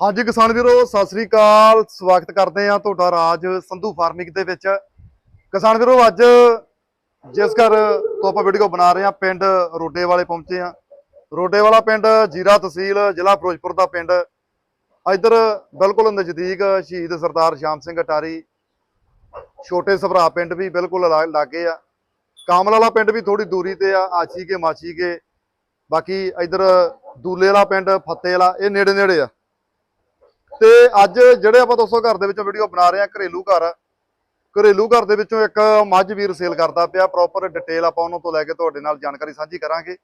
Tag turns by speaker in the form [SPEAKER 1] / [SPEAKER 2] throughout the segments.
[SPEAKER 1] ਹਾਂਜੀ ਕਿਸਾਨ ਵੀਰੋ, ਸਤਿ ਸ੍ਰੀ ਅਕਾਲ। ਸਵਾਗਤ ਕਰਦੇ ਆ ਤੁਹਾਡਾ ਰਾਜ ਸੰਧੂ ਫਾਰਮਿੰਗ ਦੇ ਵਿੱਚ। ਕਿਸਾਨ ਵੀਰੋ, ਅੱਜ ਜਿਸ ਘਰ ਤੋਂ ਆਪਾਂ ਵੀਡੀਓ ਬਣਾ ਰਹੇ ਆ ਪਿੰਡ ਰੋਡੇ ਵਾਲੇ ਪਹੁੰਚੇ ਆ ਰੋਡੇ ਵਾਲਾ ਪਿੰਡ ਜੀਰਾ ਤਹਿਸੀਲ, ਜ਼ਿਲ੍ਹਾ ਫਿਰੋਜ਼ਪੁਰ ਦਾ ਪਿੰਡ। ਇੱਧਰ ਬਿਲਕੁਲ ਨਜ਼ਦੀਕ ਸ਼ਹੀਦ ਸਰਦਾਰ ਸ਼ਾਮ ਸਿੰਘ ਅਟਾਰੀ, ਛੋਟੇ ਸਭਰਾ ਪਿੰਡ ਵੀ ਬਿਲਕੁਲ ਲਾ- ਲਾਗੇ ਆ। ਕਾਮਲ ਵਾਲਾ ਪਿੰਡ ਵੀ ਥੋੜੀ ਦੂਰੀ ਤੇ ਆ ਆਚੀ ਕੇ ਮਾਚੀ ਕੇ ਬਾਕੀ ਇੱਧਰ ਦੂਲੇ ਵਾਲਾ ਪਿੰਡ ਫੱਤੇ ਵਾਲਾ ਇਹ ਨੇੜੇ ਨੇੜੇ ਆ। ਤੇ ਅੱਜ ਜਿਹੜੇ ਆਪਾਂ ਦੋਸਤੋ ਘਰ ਦੇ ਵਿੱਚੋਂ ਵੀਡੀਓ ਬਣਾ ਰਹੇ ਆ ਘਰੇਲੂ ਘਰ। ਘਰੇਲੂ ਘਰ ਦੇ ਵਿੱਚੋਂ ਇੱਕ ਮੱਝ ਵੀਰ ਸੇਲ ਕਰਦਾ ਪਿਆ। ਪ੍ਰੋਪਰ ਡਿਟੇਲ ਆਪਾਂ ਉਹਨਾਂ ਤੋਂ ਲੈ ਕੇ ਤੁਹਾਡੇ ਨਾਲ ਜਾਣਕਾਰੀ ਸਾਂਝੀ ਕਰਾਂਗੇ।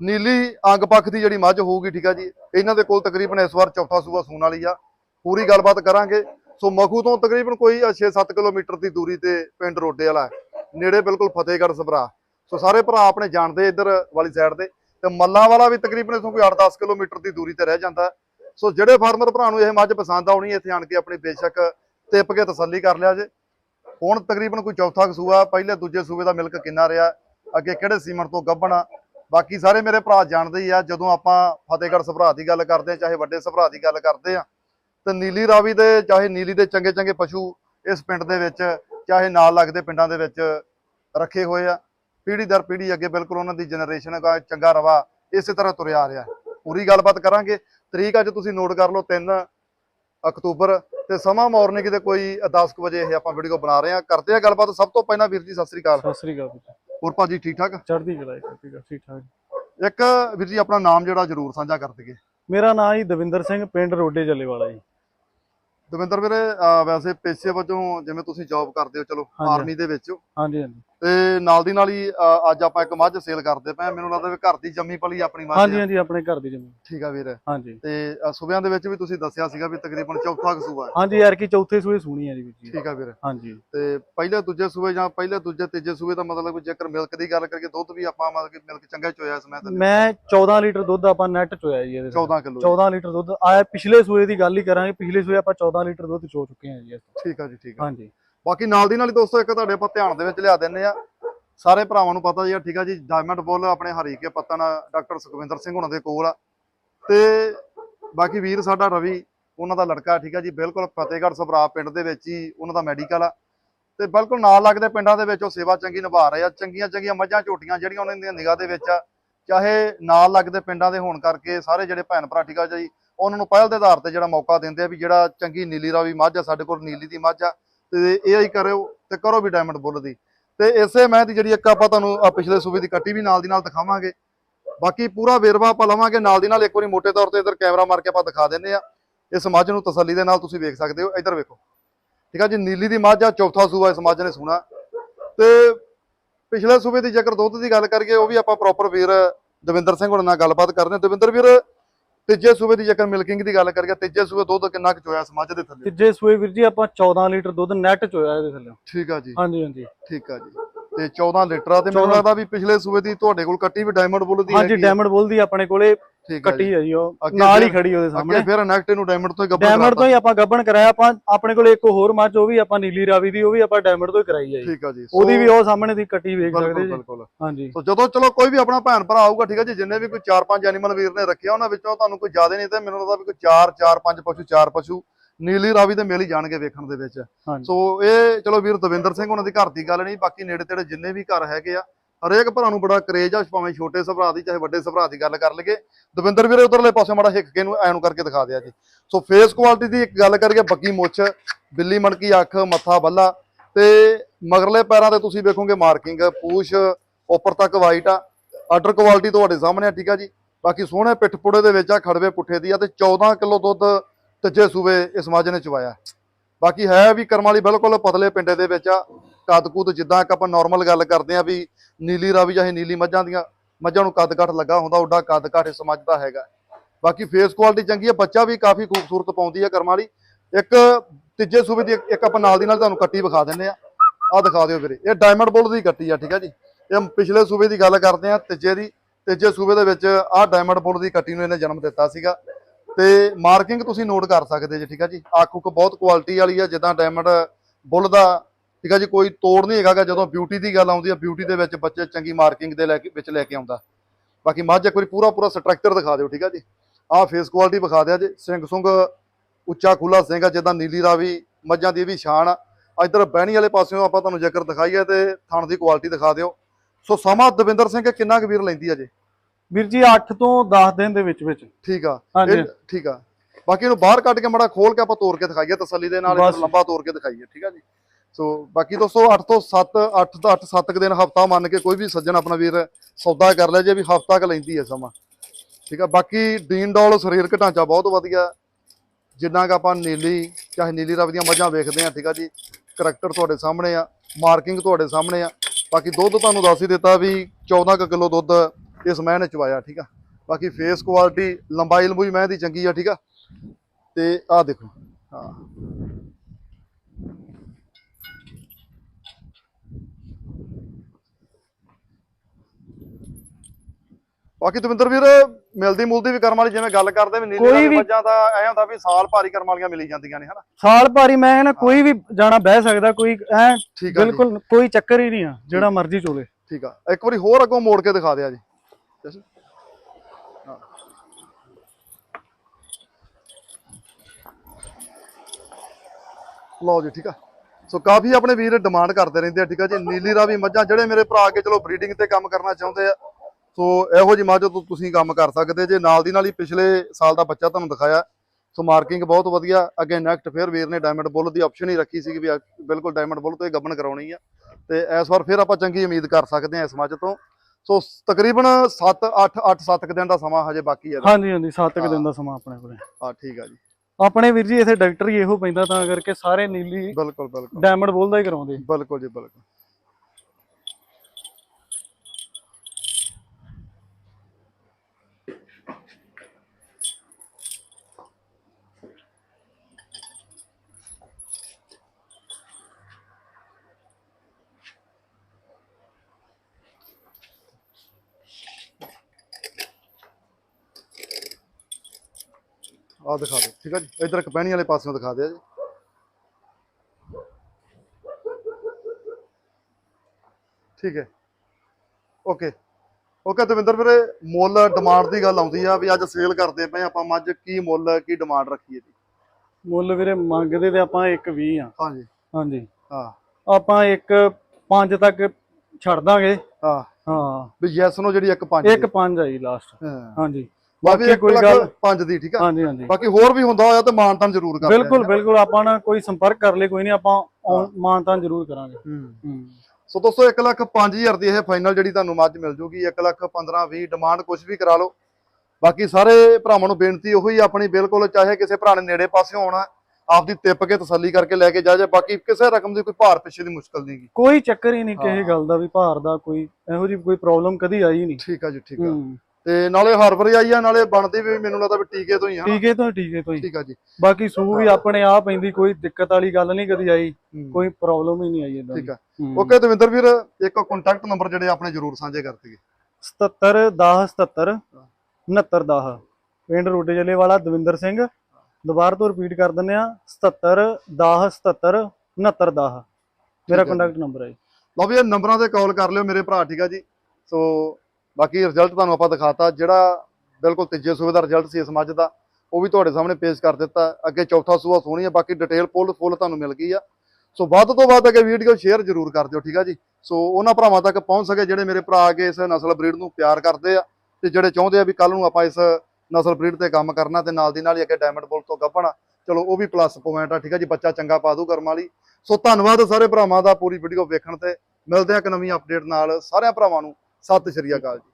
[SPEAKER 1] ਨੀਲੀ ਅੰਗ ਪੱਖ ਦੀ ਜਿਹੜੀ ਮੱਝ ਹੋਊਗੀ, ਠੀਕ ਆ ਜੀ, ਇਹਨਾਂ ਦੇ ਕੋਲ ਤਕਰੀਬਨ ਇਸ ਵਾਰ ਚੌਥਾ ਸੂਆ ਸੂਣ ਵਾਲੀ ਆ। ਪੂਰੀ ਗੱਲਬਾਤ ਕਰਾਂਗੇ। ਸੋ ਮਖੂ ਤੋਂ ਤਕਰੀਬਨ ਕੋਈ 6-7 ਕਿਲੋਮੀਟਰ ਦੀ ਦੂਰੀ ਤੇ ਪਿੰਡ ਰੋਡੇ ਵਾਲਾ ਨੇੜੇ ਬਿਲਕੁਲ ਫਤਿਹਗੜ੍ਹ ਸਭਰਾ। ਸੋ ਸਾਰੇ ਭਰਾ ਆਪਣੇ ਜਾਣਦੇ ਇੱਧਰ ਵਾਲੀ ਸਾਈਡ ਦੇ। ਤੇ ਮੱਲਾ ਵਾਲਾ ਵੀ ਤਕਰੀਬਨ ਇਥੋਂ ਕੋਈ 8-10 ਕਿਲੋਮੀਟਰ ਦੀ ਦੂਰੀ ਤੇ ਰਹਿ ਜਾਂਦਾ। ਸੋ ਜਿਹੜੇ ਫਾਰਮਰ ਭਰਾ ਨੂੰ ਇਹ ਮੱਝ ਪਸੰਦ ਆਉਣੀ, ਇੱਥੇ ਆਣ ਕੇ ਆਪਣੀ ਬੇਸ਼ੱਕ ਤਿੱਪ ਕੇ ਤਸੱਲੀ ਕਰ ਲਿਆ ਜੇ। ਹੁਣ ਤਕਰੀਬਨ ਕੋਈ ਚੌਥਾ ਕੁ ਸੂਆ ਪਹਿਲੇ ਦੂਜੇ ਸੂਬੇ ਦਾ ਮਿਲਕ ਕਿੰਨਾ ਰਿਹਾ, ਅੱਗੇ ਕਿਹੜੇ ਸੀਮਨ ਤੋਂ ਗੱਭਣਾ? ਬਾਕੀ ਸਾਰੇ ਮੇਰੇ ਭਰਾ ਜਾਣਦੇ ਹੀ ਆ, ਜਦੋਂ ਆਪਾਂ ਫਤਿਹਗੜ੍ਹ ਸਭਰਾ ਦੀ ਗੱਲ ਕਰਦੇ ਆ ਚਾਹੇ ਵੱਡੇ ਸਭਰਾ ਦੀ ਗੱਲ ਕਰਦੇ ਆ, ਤੇ ਨੀਲੀ ਰਾਵੀ ਦੇ, ਚਾਹੇ ਨੀਲੀ ਦੇ ਚੰਗੇ ਚੰਗੇ ਪਸ਼ੂ ਇਸ ਪਿੰਡ ਦੇ ਵਿੱਚ, ਚਾਹੇ ਨਾਲ ਲੱਗਦੇ ਪਿੰਡਾਂ ਦੇ ਵਿੱਚ ਰੱਖੇ ਹੋਏ ਆ। ਪੀੜ੍ਹੀ ਦਰ ਪੀੜ੍ਹੀ ਅੱਗੇ ਬਿਲਕੁਲ ਉਹਨਾਂ ਦੀ ਜਨਰੇਸ਼ਨ ਦਾ ਚੰਗਾ ਰਵਾ ਇਸੇ ਤਰ੍ਹਾਂ ਤੁਰਿਆ ਆ ਰਿਹਾ। ਪੂਰੀ ਗੱਲਬਾਤ ਕਰਾਂਗੇ। ਤਰੀਕ ਅੱਜ ਤੁਸੀਂ ਨੋਟ ਕਰ ਲਓ 3 ਅਕਤੂਬਰ ਤੇ ਸਮਾਂ ਮਾਰਨਿੰਗ ਦੇ ਕੋਈ 10 ਕੁ ਵਜੇ ਇਹ ਆਪਾਂ ਵੀਡੀਓ ਬਣਾ ਰਹੇ ਆ ਕਰਦੇ ਆ ਗੱਲਬਾਤ। ਸਭ ਤੋਂ ਪਹਿਲਾਂ ਵੀਰ ਜੀ ਸਤਿ ਸ੍ਰੀ ਅਕਾਲ।
[SPEAKER 2] ਸਤਿ ਸ੍ਰੀ ਅਕਾਲ
[SPEAKER 1] ਹੋਰ ਭਾਜੀ ਠੀਕ ਠਾਕ?
[SPEAKER 2] ਚੜ੍ਹਦੀ ਕਲਾ ਠੀਕ ਠੀਕ ਠਾਕ
[SPEAKER 1] ਇੱਕ ਵੀਰ ਜੀ ਆਪਣਾ ਨਾਮ ਜਿਹੜਾ ਜ਼ਰੂਰ ਸਾਂਝਾ ਕਰ ਦਈਏ।
[SPEAKER 2] ਮੇਰਾ ਨਾਮ ਜੀ ਦਵਿੰਦਰ ਸਿੰਘ ਪਿੰਡ ਰੋਡੇ ਜੱਲੇ ਵਾਲਾ ਜੀ।
[SPEAKER 1] ਦਵਿੰਦਰ ਵੀਰੇ ਵੈਸੇ ਪੇਸ਼ੇ ਵਜੋਂ ਜਿਵੇਂ ਤੁਸੀਂ ਜੌਬ ਕਰਦੇ ਹੋ ਚਲੋ। ਆਰਮੀ ਦੇ ਵਿੱਚ
[SPEAKER 2] ਹਾਂਜੀ ਹਾਂਜੀ।
[SPEAKER 1] ਤੇ ਨਾਲ ਦੀ ਨਾਲ ਹੀ ਅੱਜ ਆਪਾਂ ਇੱਕ ਮੱਝ ਸੇਲ ਕਰਦੇ ਪਏ। ਮੈਨੂੰ ਲੱਗਦਾ ਵੀ ਘਰ ਦੀ ਜੰਮੀ ਪਲੀ ਆਪਣੀ ਮੱਝ
[SPEAKER 2] ਹਾਂਜੀ ਹਾਂਜੀ ਆਪਣੇ ਘਰ ਦੀ ਜ਼ਮੀਨ
[SPEAKER 1] ਠੀਕ ਆ ਵੀਰ।
[SPEAKER 2] ਹਾਂਜੀ।
[SPEAKER 1] ਤੇ ਅਹ ਸੂਬਿਆਂ ਦੇ ਵਿੱਚ ਵੀ ਤੁਸੀਂ ਦੱਸਿਆ ਸੀਗਾ ਵੀ ਤਕਰੀਬਨ ਚੌਥਾ ਕੁ ਸੂਬਾ ਹੈ।
[SPEAKER 2] ਹਾਂਜੀ ਯਾਰ ਕੀ ਚੌਥੇ ਸੂਏ ਸੁਣੀ ਆ ਜੀ ਵੀਰ ਜੀ
[SPEAKER 1] ਠੀਕ ਆ ਵੀਰ।
[SPEAKER 2] ਹਾਂਜੀ।
[SPEAKER 1] ਤੇ ਪਹਿਲੇ ਦੂਜੇ ਸੂਬੇ ਜਾਂ ਪਹਿਲੇ ਦੂਜੇ ਤੀਜੇ ਸੂਬੇ ਦਾ ਮਤਲਬ ਜੇਕਰ ਮਿਲਕ ਦੀ ਗੱਲ ਕਰੀਏ ਦੁੱਧ ਵੀ ਆਪਾਂ ਮਤਲਬ ਕਿ ਮਿਲਕ ਚੰਗਾ ਹੀ ਚੋਇਆ ਇਸ ਮੈਂ ਤਾਂ।
[SPEAKER 2] ਮੈਂ 14 ਲੀਟਰ ਦੁੱਧ ਆਪਾਂ ਨੈਟ ਚੋਇਆ ਜੀ ਇਹਦੇ ਤੋਂ।
[SPEAKER 1] 14 ਕਿਲੋ
[SPEAKER 2] 14 ਲੀਟਰ ਦੁੱਧ। ਆਇਆ ਪਿਛਲੇ ਸੂਏ ਦੀ ਗੱਲ ਹੀ ਕਰਾਂਗੇ। ਪਿਛਲੇ ਸੂਏ ਆਪਾਂ 14 ਲੀਟਰ ਦੁੱਧ ਚੋ ਚੁੱਕੇ ਹਾਂ ਜੀ ਇਸ ਤੋਂ।
[SPEAKER 1] ਠੀਕ ਆ ਜੀ ਠੀਕ ਆ।
[SPEAKER 2] ਹਾਂਜੀ।
[SPEAKER 1] ਬਾਕੀ ਨਾਲ ਦੀ ਨਾਲ ਹੀ ਦੋਸਤੋ ਇੱਕ ਤੁਹਾਡੇ ਆਪਾਂ ਧਿਆਨ ਦੇ ਵਿੱਚ ਲਿਆ ਦਿੰਨੇ ਆ ਸਾਰੇ ਭਰਾਵਾਂ ਨੂੰ ਪਤਾ ਜੀ ਆ, ਠੀਕ ਆ ਜੀ ਡਾਇਮੰਡ ਬੁੱਲ ਆਪਣੇ ਹਰੀਕੇ ਪੱਤਨ ਡਾਕਟਰ ਸੁਖਵਿੰਦਰ ਸਿੰਘ ਉਹਨਾਂ ਦੇ ਕੋਲ ਆ। ਤੇ ਬਾਕੀ ਵੀਰ ਸਾਡਾ ਰਵੀ, ਉਹਨਾਂ ਦਾ ਲੜਕਾ, ਠੀਕ ਆ ਜੀ, ਬਿਲਕੁਲ ਫਤਿਹਗੜ੍ਹ ਸਭਰਾ ਪਿੰਡ ਦੇ ਵਿੱਚ ਹੀ ਉਹਨਾਂ ਦਾ ਮੈਡੀਕਲ ਆ। ਤੇ ਬਿਲਕੁਲ ਨਾਲ ਲੱਗਦੇ ਪਿੰਡਾਂ ਦੇ ਵਿੱਚ ਉਹ ਸੇਵਾ ਚੰਗੀ ਨਿਭਾ ਰਹੇ ਆ, ਚੰਗੀਆਂ ਚੰਗੀਆਂ ਮੱਝਾਂ ਝੋਟੀਆਂ ਜਿਹੜੀਆਂ ਉਹਨਾਂ ਦੀਆਂ ਨਿਗਾਹ ਦੇ ਵਿੱਚ ਆ। ਚਾਹੇ ਨਾਲ ਲੱਗਦੇ ਪਿੰਡਾਂ ਦੇ ਹੋਣ ਕਰਕੇ ਸਾਰੇ ਜਿਹੜੇ ਭੈਣ ਭਰਾ, ਠੀਕ ਆ ਜੀ, ਉਹਨਾਂ ਨੂੰ ਪਹਿਲ ਦੇ ਆਧਾਰ ਤੇ ਜਿਹੜਾ ਮੌਕਾ ਦਿੰਦੇ ਆ ਵੀ ਜਿਹੜਾ ਚੰਗੀ ਨੀਲੀ ਰਾਵੀ ਮੱਝ ਆ, ਸਾਡੇ ਕੋਲ ਨੀਲੀ ਦੀ ਮੱਝ ਆ ਤੇ ਇਹ ਹੀ ਕਰਿਓ ਤੇ ਕਰੋ ਵੀ ਡਾਇਮੰਡ ਬੁੱਲ ਦੀ। ਤੇ ਇਸੇ ਮੈਂ ਦੀ ਜਿਹੜੀ ਇੱਕ ਆਪਾਂ ਤੁਹਾਨੂੰ ਪਿਛਲੇ ਸੂਬੇ ਦੀ ਕੱਟੀ ਵੀ ਨਾਲ ਦੀ ਨਾਲ ਦਿਖਾਵਾਂਗੇ। ਬਾਕੀ ਪੂਰਾ ਵੇਰਵਾ ਆਪਾਂ ਲਵਾਂਗੇ, ਨਾਲ ਦੀ ਨਾਲ ਇੱਕ ਵਾਰੀ ਮੋٹے ਤੌਰ ਤੇ ਇਧਰ ਕੈਮਰਾ ਮਾਰ ਕੇ ਆਪਾਂ ਦਿਖਾ ਦਿੰਨੇ ਆ। ਇਸ ਮੱਝ ਨੂੰ ਤਸੱਲੀ ਦੇ ਨਾਲ ਤੁਸੀਂ ਵੇਖ ਸਕਦੇ ਹੋ। ਇਧਰ ਵੇਖੋ। ਠੀਕ ਆ ਜੀ, ਨੀਲੀ ਦੀ ਮੱਝ ਆ, ਚੌਥਾ ਸੂਬਾ ਇਸ ਮੱਝ ਨੇ ਸੁਣਾ। ਤੇ ਪਿਛਲੇ ਸੂਬੇ ਦੀ ਜੇਕਰ ਦੁੱਧ ਦੀ ਗੱਲ ਕਰੀਏ, ਉਹ ਵੀ ਆਪਾਂ ਪ੍ਰੋਪਰ ਵੀਰ ਦਵਿੰਦਰ ਸਿੰਘ ਹੁਣਾਂ ਨਾਲ ਗੱਲਬਾਤ ਕਰਦੇ ਹਾਂ। ਦਵਿੰਦਰ ਵੀਰ ਤੀਜੇ ਸੂਬੇ ਦੀ ਜੇਕਰ ਮਿਲਕਿੰਗ ਦੀ ਗੱਲ ਕਰੀਏ ਤੀਜੇ ਸੂਬੇ ਦੁੱਧ ਕਿੰਨਾ ਕੁ ਚੋਇਆ ਇਸ ਮੱਝ ਦੇ ਥੱਲੇ?
[SPEAKER 2] ਤੀਜੇ ਸੂਏ ਵੀਰ ਜੀ ਆਪਾਂ 14 ਲੀਟਰ ਦੁੱਧ ਨੈਟ ਚੋਇਆ ਇਹਦੇ ਥੱਲੇ।
[SPEAKER 1] ਠੀਕ ਆ ਜੀ।
[SPEAKER 2] ਹਾਂਜੀ ਹਾਂਜੀ।
[SPEAKER 1] ਠੀਕ ਆ ਜੀ। ਤੇ 14 ਲੀਟਰ ਆ ਤੇ ਮੈਨੂੰ
[SPEAKER 2] 14
[SPEAKER 1] ਲੱਗਦਾ ਵੀ ਪਿਛਲੇ ਸੂਬੇ ਦੀ ਤੁਹਾਡੇ ਕੋਲ ਕੱਟੀ ਵੀ ਡਾਇਮੰਡ ਬੁੱਲ ਦੀ
[SPEAKER 2] ਹਾਂਜੀ
[SPEAKER 1] ਹੈਗੀ ਆ।
[SPEAKER 2] ਡਾਇਮੰਡ ਬੁੱਲ ਦੀ ਆਪਣੇ ਕੋਲੇ
[SPEAKER 1] ਠੀਕ ਜੀ
[SPEAKER 2] ਕੱਟੀ ਹੈ ਜੀ ਉਹ।
[SPEAKER 1] ਅੱਗੇ
[SPEAKER 2] ਨਾਲ ਹੀ ਖੜੀ ਉਹਦੇ
[SPEAKER 1] ਅੱਗੇ
[SPEAKER 2] ਸਾਹਮਣੇ।
[SPEAKER 1] ਫਿਰ ਨੈਕਟ ਨੂੰ ਡਾਇਮੰਡ ਤੋਂ ਹੀ ਗੱਬਰ
[SPEAKER 2] ਡਾਇਮੰਡ ਤੋਂ ਹੀ ਆਪਾਂ ਗੱਬਣ ਕਰਾਇਆ ਆਪਾਂ ਆਪਣੇ ਕੋਲ ਇੱਕ ਹੋਰ ਮੱਝ ਉਹ ਵੀ ਆਪਾਂ ਨੀਲੀ ਰਾਵੀ ਦੀ ਉਹ ਵੀ ਆਪਾਂ ਡਾਇਮੰਡ ਤੋਂ ਹੀ ਕਰਾਈ ਹੈ ਜੀ।
[SPEAKER 1] ਠੀਕ ਆ ਜੀ।
[SPEAKER 2] ਉਹਦੀ ਵੀ ਉਹ ਸਾਹਮਣੇ ਦੀ ਕੱਟੀ ਵੇਖ ਸਕਦੇ ਜੀ।
[SPEAKER 1] ਬਿਲਕੁਲ।
[SPEAKER 2] ਹਾਂਜੀ।
[SPEAKER 1] ਸੋ ਜਦੋਂ ਚਲੋ ਕੋਈ ਵੀ ਆਪਣਾ ਭੈਣ ਭਰਾ ਆਊਗਾ ਠੀਕ ਆ ਜੀ ਜਿੰਨੇ ਵੀ ਕੋਈ 4-5 ਐਨੀਮਲ ਵੀਰ ਨੇ ਰੱਖਿਆ ਉਹਨਾਂ ਵਿੱਚੋਂ ਤੁਹਾਨੂੰ ਕੋਈ ਜ਼ਿਆਦਾ ਨਹੀਂ ਤੇ ਮੈਨੂੰ ਲੱਗਦਾ ਵੀ ਕੋਈ 4 4 5 ਪਸ਼ੂ 4 ਪਸ਼ੂ ਨੀਲੀ ਰਾਵੀ ਦੇ ਮਿਲ ਹੀ ਜਾਣਗੇ ਵੇਖਣ ਦੇ ਵਿੱਚ। ਸੋ ਇਹ ਚਲੋ ਵੀਰ ਦਵਿੰਦਰ ਸਿੰਘ ਉਹਨਾਂ ਦੀ ਘਰ ਦੀ ਗੱਲ ਨਹੀਂ ਬਾਕੀ ਨੇੜੇ ਤੇੜੇ ਜਿੰਨੇ ਵੀ ਘਰ ਹੈਗੇ ਆ ਹਰੇਕ ਭਰਾ ਨੂੰ ਬੜਾ ਕਰੇਜ ਆ ਭਾਵੇਂ ਛੋਟੇ ਸਭਰਾ ਦੀ ਚਾਹੇ ਵੱਡੇ ਸਭਰਾ ਦੀ ਗੱਲ ਕਰ ਲਈਏ। ਦਵਿੰਦਰ ਵੀਰੇ, ਉਧਰਲੇ ਪਾਸੇ ਮਾੜਾ ਹਿੱਕ ਕੇ ਨੂੰ ਐਨ ਕਰਕੇ ਦਿਖਾ ਦਿਆ ਜੀ ਸੋ ਫੇਸ ਕੁਆਲਿਟੀ ਦੀ ਇੱਕ ਗੱਲ ਕਰੀਏ, ਬੱਗੀ ਮੁੱਛ, ਬਿੱਲੀ ਮਣਕੀ, ਅੱਖ, ਮੱਥਾ ਬੱਲਾ। ਤੇ ਮਗਰਲੇ ਪੈਰਾਂ ਤੇ ਤੁਸੀਂ ਵੇਖੋਗੇ ਮਾਰਕਿੰਗ ਪੂਛ, ਉੱਪਰ ਤੱਕ ਵਾਈਟ ਆ। ਆਰਡਰ ਕੁਆਲਿਟੀ ਤੁਹਾਡੇ ਸਾਹਮਣੇ ਆ, ਠੀਕ ਆ ਜੀ। ਬਾਕੀ ਸੋਹਣੇ ਪਿੱਠ ਪੁੜੇ ਦੇ ਵਿੱਚ ਆ, ਖੜਵੇ ਪੁੱਠੇ ਦੀ ਆ, ਤੇ 14 ਕਿਲੋ ਦੁੱਧ ਤੱਜੇ ਸੂਬੇ ਇਸ ਮੱਝ ਨੇ ਚਵਾਇਆ ਬਾਕੀ ਹੈ ਵੀ ਕਰਮ ਵਾਲੀ ਬਿਲਕੁਲ ਪਤਲੇ ਪਿੰਡੇ ਦੇ ਵਿੱਚ ਆ। ਕੱਦ ਕੁੱਦ ਜਿੱਦਾਂ ਇੱਕ ਆਪਾਂ ਨਾਰਮਲ ਗੱਲ ਕਰਦੇ ਆ ਵੀ ਨੀਲੀ ਰਾਵੀ ਚਾਹੇ ਨੀਲੀ ਮੱਝਾਂ ਦੀਆਂ, ਮੱਝਾਂ ਨੂੰ ਕੱਦ ਘੱਟ ਲੱਗਾ ਹੁੰਦਾ ਉੱਡਾ ਕੱਦ ਘੱਟ ਇਸ ਮੱਝ ਦਾ ਹੈਗਾ। ਬਾਕੀ ਫੇਸ ਕੁਆਲਿਟੀ ਚੰਗੀ ਹੈ, ਬੱਚਾ ਵੀ ਕਾਫੀ ਖੂਬਸੂਰਤ ਪਾਉਂਦੀ ਹੈ ਕਰਮਾਂ ਵਾਲੀ। ਇੱਕ ਤੀਜੇ ਸੂਬੇ ਦੀ ਇੱਕ- ਆਪਾਂ ਨਾਲ ਦੀ ਨਾਲ ਤੁਹਾਨੂੰ ਕੱਟੀ ਵਿਖਾ ਦਿੰਨੇ ਆ ਆ ਦਿਖਾ ਦਿਓ ਵੀਰੇ। ਇਹ ਡਾਇਮੰਡ ਬੁੱਲ ਦੀ ਕੱਟੀ ਆ, ਠੀਕ ਆ ਜੀ? ਇਹ ਪਿਛਲੇ ਸੂਬੇ ਦੀ ਗੱਲ ਕਰਦੇ ਆ ਤੀਜੇ ਦੀ, ਤੀਜੇ ਸੂਬੇ ਦੇ ਵਿੱਚ ਆਹ ਡਾਇਮੰਡ ਬੁੱਲ ਦੀ ਕੱਟੀ ਨੂੰ ਇਹਨੇ ਜਨਮ ਦਿੱਤਾ ਸੀਗਾ। ਤੇ ਮਾਰਕਿੰਗ ਤੁਸੀਂ ਨੋਟ ਕਰ ਸਕਦੇ ਜੀ, ਠੀਕ ਆ ਜੀ? ਅੱਖ ਉੱਖ ਬਹੁਤ ਕੁਆਲਿਟੀ ਵਾਲੀ ਆ, ਜਿੱਦਾਂ ਡਾਇਮੰਡ ਬੁੱਲ ਦਾ ਠੀਕ ਆ ਜੀ ਕੋਈ ਤੋੜ ਨਹੀਂ ਹੈਗਾ ਜਦੋਂ ਬਿਊਟੀ ਦੀ ਗੱਲ ਆਉਂਦੀ ਆ ਬਿਊਟੀ ਦੇ ਵਿੱਚ ਬੱਚੇ ਚੰਗੀ ਮਾਰਕਿੰਗ ਦੇ ਲੈ ਕੇ ਵਿੱਚ ਲੈ ਕੇ ਆਉਂਦਾ। ਬਾਕੀ ਮੱਝ ਇੱਕ ਵਾਰੀ ਪੂਰਾ ਪੂਰਾ ਸਟਰਕਚਰ ਦਿਖਾ ਦਿਓ ਠੀਕ ਆ ਜੀ। ਆਹ ਫੇਸ ਕੁਆਲਿਟੀ ਵਿਖਾ ਦਿਆ ਜੇ ਸਿੰਘ ਸੁੰਗ ਉੱਚਾ ਖੁੱਲਾ ਸਿੰਘ ਆ ਜਿੱਦਾਂ ਨੀਲੀ ਰਾਵੀ ਮੱਝਾਂ ਦੀ ਵੀ ਸ਼ਾਨ ਆ। ਇਧਰ ਬਹਿਣੀ ਵਾਲੇ ਪਾਸਿਓਂ ਆਪਾਂ ਤੁਹਾਨੂੰ ਜੇਕਰ ਦਿਖਾਈਏ ਤੇ ਥਣ ਦੀ ਕੁਆਲਿਟੀ ਦਿਖਾ ਦਿਓ। ਸੋ ਸਮਾਂ ਦਵਿੰਦਰ ਸਿੰਘ ਕਿੰਨਾ ਕੁ ਵੀਰ ਲੈਂਦੀ ਆ ਜੇ?
[SPEAKER 2] ਵੀਰ ਜੀ 8 ਤੋਂ 10 ਦਿਨ ਦੇ ਵਿੱਚ ਵਿੱਚ
[SPEAKER 1] ਠੀਕ ਆ ਠੀਕ ਆ। ਬਾਕੀ ਇਹਨੂੰ ਬਾਹਰ ਕੱਢ ਕੇ ਮੜਾ ਖੋਲ ਕੇ ਆਪਾਂ ਤੋੜ ਕੇ ਦਿਖਾਈਏ ਤਸੱਲੀ ਦੇ ਨਾਲ ਲੰਬਾ ਤੋੜ ਕੇ ਦਿਖਾਈਏ ਠੀਕ ਆ ਜੀ। ਸੋ ਬਾਕੀ ਦੋਸਤੋ 8 ਤੋਂ 7 8 ਤੋਂ 8 7 ਦਿਨ ਹਫਤਾ ਮੰਨ ਕੇ ਕੋਈ ਵੀ ਸੱਜਣ ਆਪਣਾ ਵੀਰ ਸੌਦਾ ਕਰ ਲੈ, ਜੇ ਵੀ ਹਫਤਾ ਕ ਲੈਂਦੀ ਹੈ ਸਮਾਂ। ਠੀਕ ਆ, ਬਾਕੀ ਡੀਨ ਡੋਲ ਸਰੀਰਕ ਢਾਂਚਾ ਬਹੁਤ ਵਧੀਆ। ਜਿੰਨਾ ਕ ਆਪਾਂ ਨੀਲੀ, ਚਾਹੇ ਨੀਲੀ ਰਵ ਦੀਆਂ ਮੱਝਾਂ ਵੇਖਦੇ ਆ ਠੀਕ ਆ ਜੀ, ਕਰੈਕਟਰ ਤੁਹਾਡੇ ਸਾਹਮਣੇ ਆ, ਮਾਰਕਿੰਗ ਤੁਹਾਡੇ ਸਾਹਮਣੇ ਆ। ਬਾਕੀ ਦੁੱਧ ਤੁਹਾਨੂੰ ਦੱਸ ਹੀ ਦਿੱਤਾ ਵੀ 14 ਕੁ ਕਿਲੋ ਦੁੱਧ ਇਸ ਮੈਂ ਨੇ ਚਵਾਇਆ ਠੀਕ ਆ। ਬਾਕੀ ਫੇਸ ਕੁਆਲਿਟੀ ਲੰਬਾਈ ਲੰਬੂਈ ਮਹਿ ਦੀ ਚੰਗੀ ਆ, ਠੀਕ ਆ। ਤੇ ਆਹ ਦੇਖੋ, ਹਾਂ। ਬਾਕੀ ਦਵਿੰਦਰ ਵੀਰ ਮਿਲਦੀ ਮੁਲਦੀ ਵੀ ਕਰਮ ਵਾਲੀ ਜਿਵੇਂ ਗੱਲ ਕਰਦੇ ਵੀ ਨੀਲੀ
[SPEAKER 2] ਵੀ-
[SPEAKER 1] ਮੱਝਾਂ ਦਾ ਐ ਹੁੰਦਾ ਵੀ ਸਾਲ ਭਾਰੀ ਕਰਮ ਵਾਲੀਆਂ ਮਿਲੀ ਜਾਂਦੀਆਂ ਨੇ ਹਨਾ?
[SPEAKER 2] ਸਾਲ ਭਾਰੀ ਮੈਂ ਨਾ ਕੋਈ ਵੀ ਜਾਣਾ ਬਹਿ ਸਕਦਾ ਕੋਈ ਐ ਬਿਲਕੁਲ ਕੋਈ ਚੱਕਰ ਹੀ ਨਹੀਂ ਆ ਜਿਹੜਾ ਮਰਜ਼ੀ ਚੋਲੇ।
[SPEAKER 1] ਠੀਕ ਆ। ਇੱਕ ਵਾਰੀ ਹੋਰ ਅੱਗੋਂ ਮੋੜ ਕੇ ਦਿਖਾ ਦਿਆ ਜੀ। ਲਓ ਜੀ ਠੀਕ ਆ। ਸੋ ਕਾਫੀ ਆਪਣੇ ਵੀਰ ਡਿਮਾਂਡ ਕਰਦੇ ਰਹਿੰਦੇ ਆ ਠੀਕ ਆ ਜੀ। ਨੀਲੀ ਰਾਵੀ ਮੱਝਾਂ ਜਿਹੜੇ ਮੇਰੇ ਭਰਾ ਕੇ ਚਲੋ ਬਰੀਡਿੰਗ ਤੇ ਕੰਮ ਕਰਨਾ ਚਾਹੁੰਦੇ ਆ ਸੋ ਇਹੋ ਜੀ ਮੱਝ ਤੋਂ ਤੁਸੀਂ ਕੰਮ ਕਰ ਸਕਦੇ ਜੇ ਨਾਲ ਦੀ ਨਾਲ ਹੀ ਪਿਛਲੇ ਸਾਲ ਦਾ ਬੱਚਾ ਤੁਹਾਨੂੰ ਦਿਖਾਇਆ। ਸੋ ਮਾਰਕਿੰਗ ਬਹੁਤ ਵਧੀਆ। ਅੱਗੇ ਨੈਕਸਟ ਫਿਰ ਵੀਰ ਨੇ ਡਾਇਮੰਡ ਬੁੱਲ ਦੀ ਆਪਸ਼ਨ ਹੀ ਰੱਖੀ ਸੀ ਕਿ ਵੀ ਬਿਲਕੁਲ ਡਾਇਮੰਡ ਬੁੱਲ ਤੋਂ ਇਹ ਗੱਬਣ ਕਰਾਉਣੀ ਆ। ਤੇ ਇਸ ਵਾਰ ਫਿਰ ਆਪਾਂ ਚੰਗੀ ਉਮੀਦ ਕਰ ਸਕਦੇ ਹਾਂ ਇਸ ਮੱਝ ਤੋਂ। ਸੋ ਤਕਰੀਬਨ 7 8 8 7 ਦਿਨ ਦਾ ਸਮਾਂ ਹਜੇ ਬਾਕੀ ਹੈ
[SPEAKER 2] ਹਾਂਜੀ ਹਾਂਜੀ 7 ਕੁ ਦਿਨ ਦਾ ਸਮਾਂ ਆਪਣੇ ਕੋਲੇ।
[SPEAKER 1] ਹਾਂ ਠੀਕ ਆ ਜੀ।
[SPEAKER 2] ਆਪਣੇ ਵੀਰ ਜੀ ਇੱਥੇ ਡਾਕਟਰ ਹੀ ਇਹੋ ਪੈਂਦਾ ਤਾਂ ਕਰਕੇ ਸਾਰੇ ਨੀਲੀ
[SPEAKER 1] ਬਿਲਕੁਲ ਬਿਲਕੁਲ।
[SPEAKER 2] ਡਾਇਮੰਡ ਬੋਲਦਾ ਹੀ ਕਰਾਉਂਦੇ।
[SPEAKER 1] ਬਿਲਕੁਲ ਜੀ ਬਿਲਕੁਲ। ਆਹ ਦਿਖਾ ਦਿਓ। ਠੀਕ ਆ ਜੀ? ਇਧਰ ਕਪੈਣੀ ਵਾਲੇ ਪਾਸਿਓਂ ਦਿਖਾ ਦਿਓ ਜੀ। ਠੀਕ ਹੈ। ਓਕੇ। ਓਕੇ ਦਵਿੰਦਰ ਵੀਰੇ ਮੁੱਲ ਡਿਮਾਂਡ ਦੀ ਗੱਲ ਆਉਂਦੀ ਆ ਵੀ ਅੱਜ ਸੇਲ ਕਰਦੇ ਪਏ ਆਪਾਂ ਮੱਝ ਕੀ ਮੁੱਲ ਕੀ ਡਿਮਾਂਡ ਰੱਖੀ ਹੈ ਜੀ?
[SPEAKER 2] ਮੁੱਲ ਵੀਰੇ ਮੰਗਦੇ ਤੇ ਆਪਾਂ 1.20 ਆ।
[SPEAKER 1] ਹਾਂਜੀ।
[SPEAKER 2] ਹਾਂਜੀ।
[SPEAKER 1] ਹਾਂ।
[SPEAKER 2] ਆਪਾਂ 1.5 ਤੱਕ ਛੱਡ ਦਾਂਗੇ।
[SPEAKER 1] ਹਾਂ।
[SPEAKER 2] ਹਾਂ।
[SPEAKER 1] ਵੀ ਯੈਸ ਨੂੰ ਜਿਹੜੀ ਇੱਕ ਪੰਜ
[SPEAKER 2] 1.5 ਆਈ ਲਾਸਟ ਹਾਂਜੀ।
[SPEAKER 1] ਬਾਕੀ ਕੋਈ ਗੱਲ
[SPEAKER 2] ਗੱਲ-
[SPEAKER 1] ਪੰਜ ਦੀ ਠੀਕ ਆ?
[SPEAKER 2] ਹਾਂਜੀ ਹਾਂਜੀ।
[SPEAKER 1] ਬਾਕੀ ਹੋਰ ਵੀ ਹੁੰਦਾ ਹੋਇਆ ਤਾਂ ਮਾਨਤਾਨ ਜ਼ਰੂਰ ਕਰਦੇ
[SPEAKER 2] ਬਿਲਕੁਲ ਬਿਲਕੁਲ ਆਪਾਂ ਨਾ ਕੋਈ ਸੰਪਰਕ ਕਰ ਲੇ ਕੋਈ ਨਹੀਂ ਆਪਾਂ ਮਾਨਤਾਨ ਜ਼ਰੂਰ ਕਰਾਂਗੇ।
[SPEAKER 1] ਹੂੰ। ਸੋ ਦੋਸਤੋ 1 ਲੱਖ 5000 ਦੀ ਇਹ ਫਾਈਨਲ ਜਿਹੜੀ ਤੁਹਾਨੂੰ ਮੱਝ ਮਿਲ ਜੂਗੀ 1 ਲੱਖ 15 20 ਡਿਮਾਂਡ ਕੁਝ ਵੀ ਕਰਾ ਲਓ। ਬਾਕੀ ਸਾਰੇ ਭਰਾਵਾਂ ਨੂੰ ਬੇਨਤੀ ਉਹੀ ਆਪਣੀ ਬਿਲਕੁਲ ਚਾਹੇ ਕਿਸੇ ਭਰਾ ਨੇ ਨੇੜੇ ਪਾਸੇ ਆਉਣਾ ਆਪਦੀ ਟਿੱਪ ਕੇ ਤਸੱਲੀ ਕਰਕੇ ਲੈ ਕੇ ਜਾ ਜਾ ਬਾਕੀ ਕਿਸੇ ਰਕਮ ਦੀ ਕੋਈ ਭਾਰ ਪਿੱਛੇ ਦੀ ਮੁਸ਼ਕਲ ਨਹੀਂਗੀ
[SPEAKER 2] ਕੋਈ ਚੱਕਰ ਹੀ ਨਹੀਂ ਕਿਸੇ। ਗੱਲ ਦਾ ਵੀ ਭਾਰ ਦਾ ਕੋਈ ਇਹੋ ਜਿਹੀ ਕੋਈ ਪ੍ਰੋਬਲਮ ਕਦੀ ਆਈ ਨਹੀਂ
[SPEAKER 1] ਠੀਕ ਆ ਜੀ ਠੀਕ ਆ। ਤੇ ਨਾਲੇ ਹਰਬਰੀ ਆਈ ਆ ਨਾਲੇ ਬਣਦੀ ਵੀ ਮੈਨੂੰ ਲੱਗਦਾ ਵੀ ਟੀਕੇ ਤੋਂ ਹੀ ਆ।
[SPEAKER 2] ਟੀਕੇ ਤੋਂ ਟੀਕੇ ਤੋਂ ਹੀ।
[SPEAKER 1] ਠੀਕ ਆ ਜੀ।
[SPEAKER 2] ਬਾਕੀ ਸੂ ਵੀ ਆਪਣੇ ਆਪ ਪੈਂਦੀ ਕੋਈ ਦਿੱਕਤ ਵਾਲੀ ਗੱਲ ਨਹੀਂ ਕਦੀ ਆਈ ਕੋਈ ਪ੍ਰੋਬਲਮ ਹੀ ਨਹੀਂ ਆਈ ਇਦਾਂ
[SPEAKER 1] ਠੀਕ ਆ। ਓਕੇ ਦਵਿੰਦਰ ਵੀਰ ਇੱਕ ਕੰਟੈਕਟ ਨੰਬਰ ਜਿਹੜੇ ਆਪਣੇ ਜਰੂਰ ਸਾਂਝੇ ਕਰ ਦਈਏ
[SPEAKER 2] 77 10 77 69 10 ਪਿੰਡ ਰੋਡੇ ਜਲੇ ਵਾਲਾ ਦਵਿੰਦਰ ਸਿੰਘ। ਦੁਬਾਰਾ ਤੋਂ ਰਿਪੀਟ ਕਰ ਦਿੰਦੇ ਆ 77 10 77 69 10 ਮੇਰਾ ਕੰਟੈਕਟ ਨੰਬਰ ਹੈ।
[SPEAKER 1] ਲਓ ਵੀ ਇਹ ਨੰਬਰਾਂ ਤੇ ਕਾਲ ਕਰ ਲਿਓ ਮੇਰੇ ਭਰਾ ਠੀਕ ਆ ਜੀ। ਸੋ ਬਾਕੀ ਰਿਜ਼ਲਟ ਤੁਹਾਨੂੰ ਆਪਾਂ ਦਿਖਾਤਾ, ਜਿਹੜਾ ਬਿਲਕੁਲ ਤੀਜੇ ਸੂਬੇ ਦਾ ਰਿਜ਼ਲਟ ਸੀ ਇਸ ਮੱਝ ਦਾ, ਉਹ ਵੀ ਤੁਹਾਡੇ ਸਾਹਮਣੇ ਪੇਸ਼ ਕਰ ਦਿੱਤਾ। ਅੱਗੇ ਚੌਥਾ ਸੂਆ ਸੋਹਣੀ ਆ, ਬਾਕੀ ਡਿਟੇਲ ਫੁੱਲ ਫੁੱਲ ਤੁਹਾਨੂੰ ਮਿਲ ਗਈ ਆ। ਸੋ ਵੱਧ ਤੋਂ ਵੱਧ ਅੱਗੇ ਵੀਡੀਓ ਸ਼ੇਅਰ ਜ਼ਰੂਰ ਕਰ ਦਿਓ, ਠੀਕ ਆ ਜੀ? ਸੋ ਉਹਨਾਂ ਭਰਾਵਾਂ ਤੱਕ ਪਹੁੰਚ ਸਕੇ ਜਿਹੜੇ ਮੇਰੇ ਭਰਾ ਅੱਗੇ ਇਸ ਨਸਲ ਬਰੀਡ ਨੂੰ ਪਿਆਰ ਕਰਦੇ ਆ ਤੇ ਜਿਹੜੇ ਚਾਹੁੰਦੇ ਆ ਵੀ ਕੱਲ ਨੂੰ ਆਪਾਂ ਇਸ ਨਸਲ ਬਰੀਡ ਤੇ ਕੰਮ ਕਰਨਾ ਤੇ ਨਾਲ ਦੀ ਨਾਲ ਹੀ ਅੱਗੇ ਡਾਇਮੰਡ ਬੁੱਲ ਤੋਂ ਗੱਭਣਾ ਚਲੋ, ਉਹ ਵੀ ਪਲੱਸ ਪੁਆਇੰਟ ਆ, ਠੀਕ ਆ ਜੀ? ਬੱਚਾ ਚੰਗਾ ਪਾ ਦੂ ਕਰਮ ਵਾਲੀ। ਸੋ ਧੰਨਵਾਦ ਸਾਰੇ ਭਰਾਵਾਂ ਦਾ ਪੂਰੀ ਵੀਡੀਓ ਵੇਖਣ ਤੇ। ਮਿਲਦੇ ਆ ਇੱਕ ਨਵੀਂ ਅਪਡੇਟ ਨਾਲ। ਸਾਰਿਆਂ ਭਰਾਵਾਂ ਨੂੰ ਸਤਿ ਸ਼੍ਰੀ ਅਕਾਲ ਜੀ।